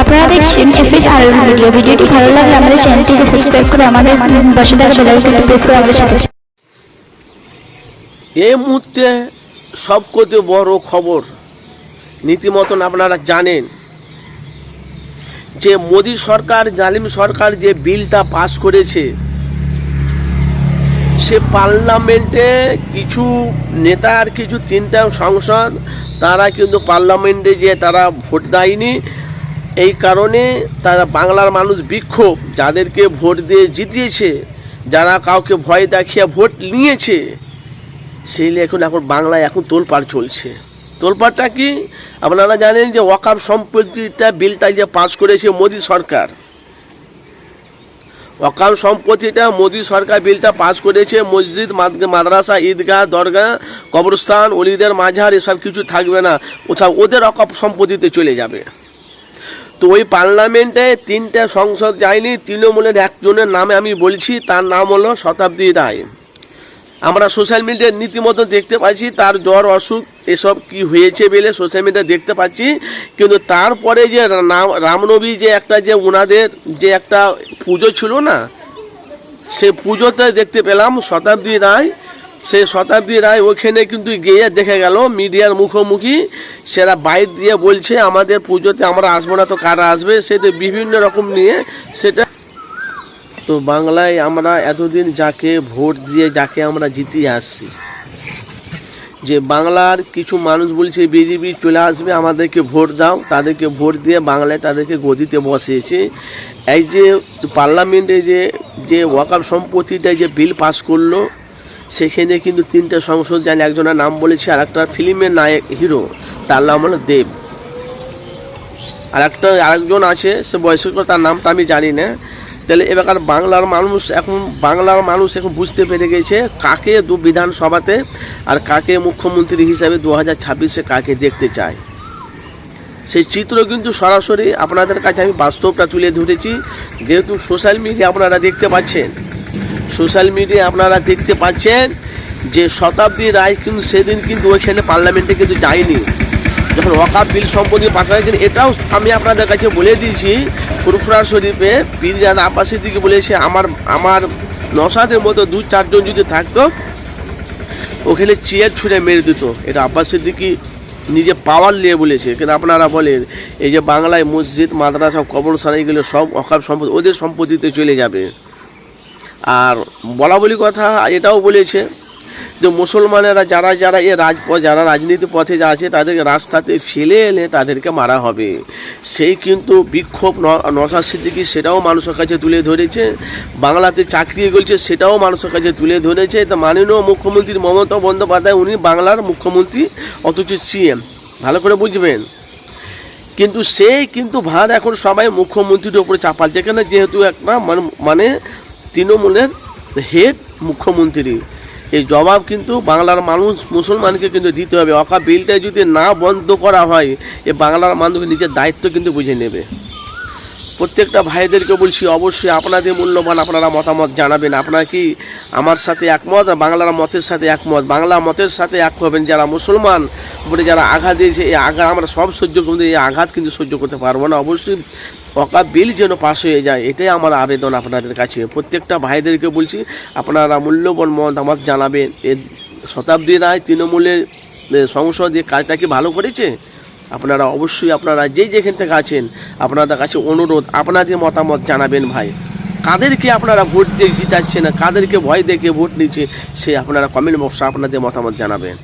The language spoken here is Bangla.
আপনারা দেখছেন এফএস আর ভিডিও ভিডিওটি ভালো লাগলে আমাদের চ্যানেলটিকে সাবস্ক্রাইব করে আমাদের পাশে থাকা প্রেস করে আমাদের সাথে এই মুহূর্তে সবকতে বড় খবর নীতিমতন আপনারা জানেন যে মোদী সরকার, জালিম সরকার যে বিলটা পাস করেছে, সে পার্লামেন্টে কিছু নেতা আর কিছু তিনটা সংসদ, তারা কিন্তু পার্লামেন্টে যে তারা ভোট দেয়নি। এই কারণে তারা বাংলার মানুষ বিক্ষোভ, যাদেরকে ভোট দিয়ে জিতিয়েছে, যারা কাউকে ভয় দেখিয়ে ভোট নিয়েছে, সেই এখন এখন বাংলায় এখন তোলপাড় চলছে। তোলপাড়টা কি? আপনারা জানেন যে ওয়াকাব সম্পত্তিটা বিলটা যে পাস করেছে মোদী সরকার। ওয়াকাব সম্পত্তিটা মোদী সরকার বিলটা পাস করেছে মসজিদ মাদ্রাসা, ঈদগাহ দরগা কবরস্থান, অলিদের মাঝার এসব কিছু থাকবে না। ওসব ওদের অকাপ সম্পত্তিতে চলে যাবে। তো ওই পার্লামেন্টে তিনটা সংসদ যায়নি, তৃণমূলের একজনের নামে আমি বলছি, তার নাম হলো শতাব্দী রায়। আমরা সোশ্যাল মিডিয়ার নীতিমতো দেখতে পাচ্ছি, তার জ্বর, অসুখ, এসব কি হয়েছে বলে সোশ্যাল মিডিয়া দেখতে পাচ্ছি। কিন্তু তারপরে যে রাম- রামনবী যে একটা যে ওনাদের যে একটা পুজো ছিল না, সে পুজোতে দেখতে পেলাম শতাব্দী রায় সে শতাব্দী রায় ওখানে কিন্তু গিয়ে দেখে গেল, মিডিয়ার মুখোমুখি। সেরা বাইর দিয়ে বলছে, আমাদের পুজোতে আমরা আসব না, তো কারা আসবে? সেটা বিভিন্ন রকম নিয়ে সেটা তো বাংলায় আমরা এতদিন যাকে ভোট দিয়ে যাকে আমরা জিতিয়ে আসছি। যে বাংলার কিছু মানুষ বলছে, বিজেপি চলে আসবে, আমাদেরকে ভোট দাও। তাদেরকে ভোট দিয়ে বাংলায় তাদেরকে গদিতে বসিয়েছে। এই যে পার্লামেন্টে যে যে ওয়াকার সম্পত্তিটা যে বিল পাস করল সেখানে কিন্তু তিনটে সংসদ জানি একজনের নাম বলেছি আর একটা ফিল্মের নায়ক, হিরো। তার নাম হলো দেব। আর একটা আরেকজন আছে, সে বয়স্ক, তার নামটা আমি জানি না। তাহলে এবার বাংলার মানুষ এখন, বাংলার মানুষ এখন বুঝতে পেরে গেছে কাকে দু বিধানসভাতে আর কাকে মুখ্যমন্ত্রী হিসাবে দু হাজার ছাব্বিশে কাকে দেখতে চায়। সেই চিত্র কিন্তু সরাসরি আপনাদের কাছে আমি বাস্তবটা তুলে ধরেছি। যেহেতু সোশ্যাল মিডিয়া আপনারা দেখতে পাচ্ছেন সোশ্যাল মিডিয়া আপনারা দেখতে পাচ্ছেন যে শতাব্দী রায় কিন্তু সেদিন কিন্তু ওইখানে পার্লামেন্টে কিন্তু যায়নি। যখন ওয়াকাব বিল সম্পত্তি পাঠা হয়েছে এটাও আমি আপনাদের কাছে বলে দিয়েছি, ফুরফুরা শরীফে পীরজাদ আব্বাসের দিকে বলেছে, আমার আমার নসাদের মতো দু, চারজন যদি থাকতো, ওখানে চেয়ার ছুঁড়ে মেরে দিত। এটা আব্বাস সিদ্দিকি নিজে পাওয়ার নিয়ে বলেছে। কিন্তু আপনারা বলেন, এই যে বাংলায় মসজিদ, মাদ্রাসা, কবরস্থান এগুলো সব অকাপ সম্পদ ওদের সম্পত্তিতে চলে যাবে। আর বলা বলি কথা, এটাও বলেছে যে মুসলমানেরা যারা যারা এ রাজপথ যারা রাজনীতি পথে আছে তাদেরকে রাস্তাতে ফেলে এলে তাদেরকে মারা হবে। সেই কিন্তু বিক্ষোভ নসাদ সিদ্দিকি সেটাও মানুষের কাছে তুলে ধরেছে। বাংলাতে চাকরি গলছে সেটাও মানুষের কাছে তুলে ধরেছে। তা মাননীয় মুখ্যমন্ত্রী মমতা বন্দ্যোপাধ্যায়, উনি বাংলার মুখ্যমন্ত্রী, অথচ সিএম। ভালো করে বুঝবেন। কিন্তু সেই কিন্তু ভার এখন সবাই মুখ্যমন্ত্রীর উপরে চাপাল যেখানে যেহেতু একটা মানে তৃণমূলের হেড মুখ্যমন্ত্রী। এই জবাব কিন্তু বাংলার মানুষ, মুসলমানকে কিন্তু দিতে হবে। অকা বিলটা যদি না বন্ধ করা হয়, এ বাংলার মানুষ নিজের দায়িত্ব কিন্তু বুঝে নেবে। প্রত্যেকটা ভাইদেরকে বলছি, অবশ্যই আপনাদের মূল্যবান আপনারা মতামত জানাবেন। আপনারা কি আমার সাথে একমত? বাংলার মতের সাথে একমত। বাংলা মতের সাথে এক হবেন। যারা মুসলমান, উপরে যারা আঘাত দিয়েছে, এই আঘাত আমরা সব সহ্য করতে এই আঘাত কিন্তু সহ্য করতে পারব না। অবশ্যই অকা বিল যেন পাশ হয়ে যায়, এটাই আমার আবেদন আপনাদের কাছে। প্রত্যেকটা ভাইদেরকে বলছি, আপনারা মূল্যবান মতামত জানাবেন। এ শতাব্দী রায় তৃণমূলের সংসদ এই কাজটা কি ভালো করেছে? আপনারা অবশ্যই আপনারা যেই যেখান থেকে আছেন, আপনাদের কাছে অনুরোধ, আপনাদের মতামত জানাবেন ভাই। কাদেরকে আপনারা ভোট দিয়ে জিতাচ্ছেন, কাদেরকে ভয় দেখে ভোট নিচ্ছে, সে আপনারা কমেন্ট বক্সে আপনাদের মতামত জানাবেন।